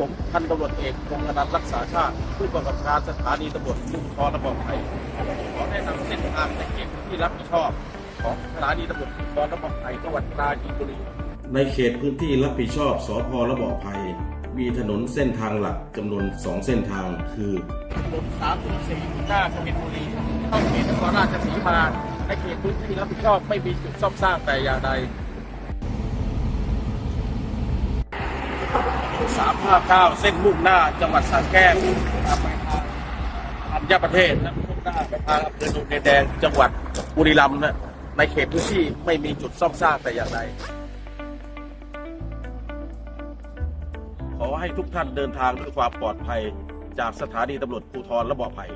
ผมพันตำรวจเอกพงษ์อนันต์รักษาชาติ ผู้กำกับการสถานีตำรวจภูธรระบอกไทยขอแนะนำเส้นทางในเขตที่รับผิดชอบ ของสถานีตำรวจภูธรระบอกไทยจังหวัดปราจีนบุรีในเขตพื้นที่รับผิดชอบสพระบอกภัยมีถนนเส้นทางหลักจำนวน 2 เส้นทางคือถนน304หน้ากบินบุรีเข้าเขตนครราชสีมาในเขตพื้นที่รับผิดชอบไม่มีจุดซ่อมสร้างแต่อย่างใด 359 เส้นมุ่งหน้าจังหวัดสระแก้วทางไปทางธัญประเทศนะมุ่งหน้าไปทางอำเภอโนนดินแดงจังหวัดบุรีรัมย์นะในเขตพื้นที่ไม่มีจุดซ่อมสร้างแต่อย่างใดขอให้ทุกท่านเดินทางด้วยความปลอดภัยจากสถานีตำรวจภูธรระบอไผ่